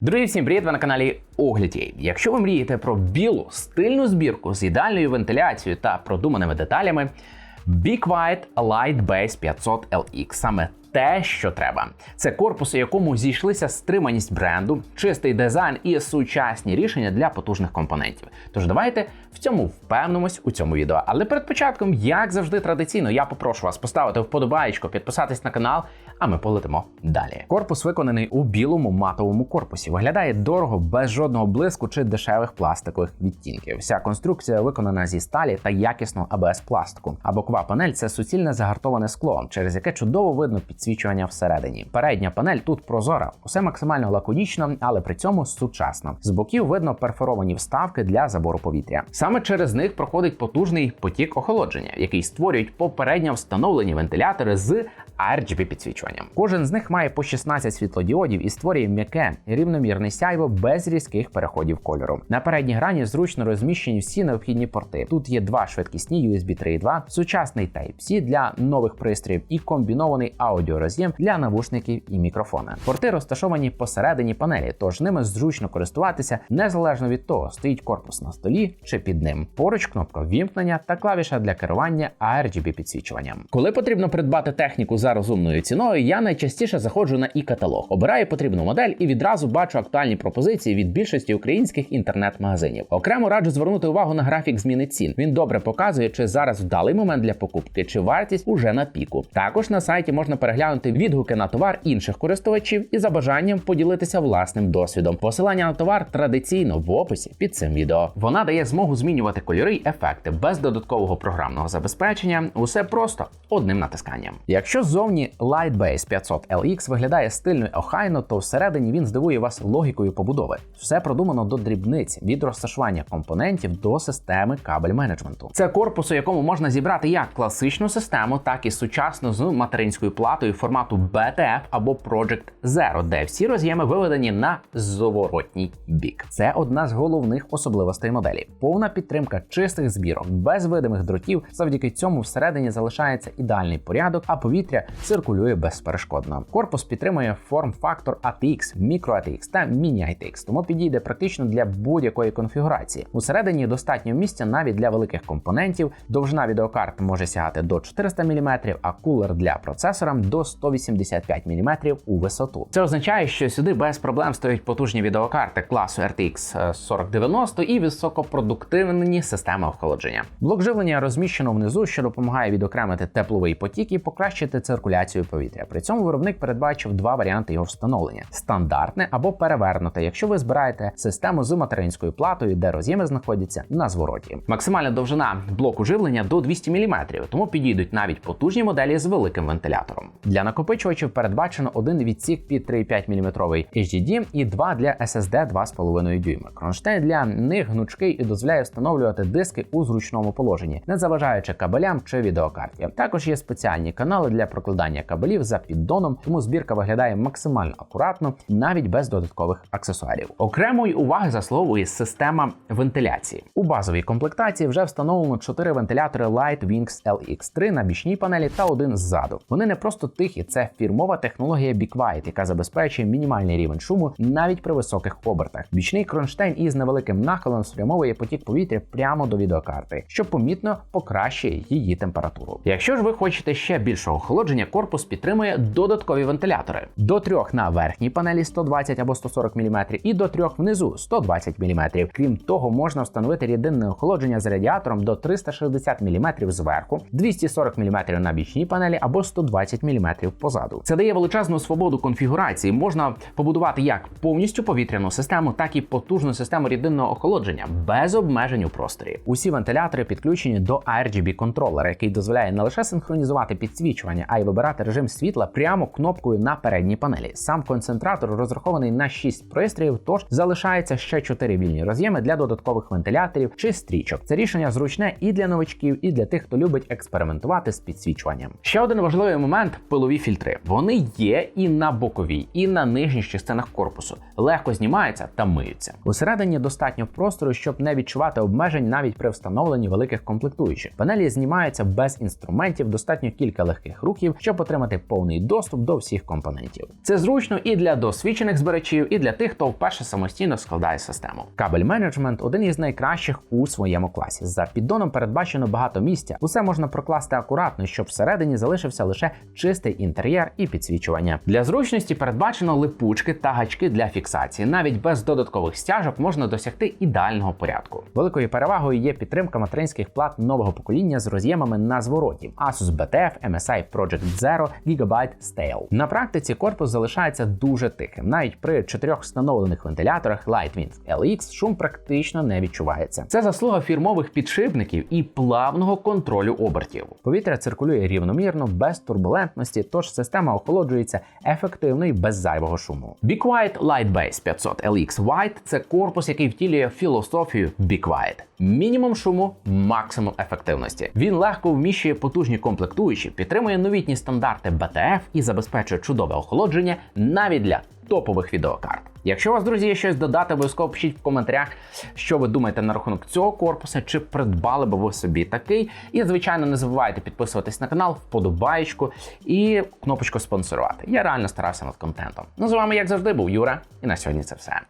Друзі, всім привіт! Ви на каналі Огляді. Якщо ви мрієте про білу стильну збірку з ідеальною вентиляцією та продуманими деталями, Be Quiet Light Base 500 LX саме те, що треба. Це корпус, у якому зійшлися стриманість бренду, чистий дизайн і сучасні рішення для потужних компонентів. Тож давайте в цьому впевнимось у цьому відео. Але перед початком, як завжди традиційно, я попрошу вас поставити вподобаєчко, підписатись на канал, а ми полетимо далі. Корпус виконаний у білому матовому корпусі. Виглядає дорого, без жодного блиску чи дешевих пластикових відтінків. Вся конструкція виконана зі сталі та якісного АБС пластику. А бокова панель це суцільне загартоване скло, через яке чудово видно підсвічування всередині. Передня панель тут прозора, усе максимально лаконічно, але при цьому сучасно. З боків видно перфоровані вставки для забору повітря. Саме через них проходить потужний потік охолодження, який створюють попередньо встановлені вентилятори з RGB підсвічуванням. Кожен з них має по 16 світлодіодів і створює м'яке рівномірне сяйво без різких переходів кольору. На передній грані зручно розміщені всі необхідні порти. Тут є два швидкісні USB 3.2, сучасний Type-C для нових пристроїв і комбінований аудіороз'єм для навушників і мікрофона. Порти розташовані посередині панелі, тож ними зручно користуватися незалежно від того, стоїть корпус на столі чи під ним. Поруч кнопка ввімкнення та клавіша для керування RGB підсвічуванням. Коли потрібно придбати техніку за розумною ціною, я найчастіше заходжу на і-каталог, обираю потрібну модель і відразу бачу актуальні пропозиції від більшості українських інтернет-магазинів. Окремо раджу звернути увагу на графік зміни цін. Він добре показує, чи зараз вдалий момент для покупки, чи вартість уже на піку. Також на сайті можна переглянути відгуки на товар інших користувачів і за бажанням поділитися власним досвідом. Посилання на товар традиційно в описі під цим відео. Вона дає змогу змінювати кольори й ефекти без додаткового програмного забезпечення. Усе просто одним натисканням. Якщо ззовні Lightbase 500 LX виглядає стильно і охайно, то всередині він здивує вас логікою побудови. Все продумано до дрібниць від розташування компонентів до системи кабель менеджменту. Це корпус, у якому можна зібрати як класичну систему, так і сучасну з материнською платою формату BTF або Project Zero, де всі роз'єми виведені на зворотній бік. Це одна з головних особливостей моделі. Повна підтримка чистих збірок, без видимих дротів. Завдяки цьому всередині залишається ідеальний порядок, а повітря циркулює безперешкодно. Корпус підтримує форм-фактор ATX, Micro ATX та Mini ATX, тому підійде практично для будь-якої конфігурації. Усередині достатньо місця навіть для великих компонентів. Довжина відеокарт може сягати до 400 мм, а кулер для процесора до 185 мм у висоту. Це означає, що сюди без проблем стоять потужні відеокарти класу RTX 4090 і високопродуктивні системи охолодження. Блок живлення розміщено внизу, що допомагає відокремити тепловий потік і покращити циркуляцію повітря. При цьому виробник передбачив два варіанти його встановлення: стандартне або перевернуте, якщо ви збираєте систему з материнською платою, де роз'єми знаходяться на звороті. Максимальна довжина блоку живлення до 200 мм, тому підійдуть навіть потужні моделі з великим вентилятором. Для накопичувачів передбачено один відсік під 3,5 мм HDD і два для SSD 2,5 дюйма. Кронштейн для них гнучкий і дозволяє встановлювати диски у зручному положенні, не заважаючи кабелям чи відеокарті. Також є спеціальні канали для прокладання кабелів за піддоном, тому збірка виглядає максимально акуратно, навіть без додаткових аксесуарів. Окремої уваги заслуговує система вентиляції. У базовій комплектації вже встановлено 4 вентилятори Light Wings LX3 на бічній панелі та один ззаду. Вони не просто тихі, це фірмова технологія Be Quiet, яка забезпечує мінімальний рівень шуму навіть при високих обертах. Бічний кронштейн із невеликим нахилом спрямовує потік повітря прямо до відеокарти, що помітно покращує її температуру. Якщо ж ви хочете ще більшого охолодження, корпус підтримує додаткові вентилятори до трьох на верхній панелі 120 або 140 мм і до трьох внизу 120 мм. Крім того, можна встановити рідинне охолодження з радіатором до 360 мм зверху, 240 мм на бічній панелі або 120 мм позаду. Це дає величезну свободу конфігурації. Можна побудувати як повністю повітряну систему, так і потужну систему рідинного охолодження без обмежень у просторі. Усі вентилятори підключені до RGB контролера, який дозволяє не лише синхронізувати підсвічування, а й вибирати режим світла прямо кнопкою на передній панелі. Сам концентратор розрахований на 6 пристроїв, тож залишається ще 4 вільні роз'єми для додаткових вентиляторів чи стрічок. Це рішення зручне і для новачків, і для тих, хто любить експериментувати з підсвічуванням. Ще один важливий момент пилові фільтри. Вони є і на боковій, і на нижніх частинах корпусу. Легко знімаються та миються. Усередині достатньо простору, щоб не відчувати обмежень навіть при встановленні великих комплектуючих. Панелі знімаються без інструментів, достатньо кілька легких рухів відсотків, щоб отримати повний доступ до всіх компонентів. Це зручно і для досвідчених збирачів, і для тих, хто вперше самостійно складає систему. Кабель менеджмент один із найкращих у своєму класі. За піддоном передбачено багато місця. Усе можна прокласти акуратно, щоб всередині залишився лише чистий інтер'єр і підсвічування. Для зручності передбачено липучки та гачки для фіксації. Навіть без додаткових стяжок можна досягти ідеального порядку. Великою перевагою є підтримка материнських плат нового покоління з роз'ємами на звороті Asus BTF MSI Project Zero Gigabyte Stale. На практиці корпус залишається дуже тихим. Навіть при чотирьох встановлених вентиляторах Lightwings LX шум практично не відчувається. Це заслуга фірмових підшипників і плавного контролю обертів. Повітря циркулює рівномірно, без турбулентності, тож система охолоджується ефективно і без зайвого шуму. Be Quiet Lightbase 500 LX White – це корпус, який втілює філософію Be Quiet. Мінімум шуму, максимум ефективності. Він легко вміщує потужні комплектуючі, підтримує новітні стандарти BTF і забезпечує чудове охолодження навіть для топових відеокарт. Якщо у вас, друзі, є щось додати, обов'язково пишіть в коментарях, що ви думаєте на рахунок цього корпуса, чи придбали би ви собі такий. І, звичайно, не забувайте підписуватись на канал, вподобаєчку і кнопочку спонсорувати. Я реально старався над контентом. Ну з вами, як завжди, був Юра, і на сьогодні це все.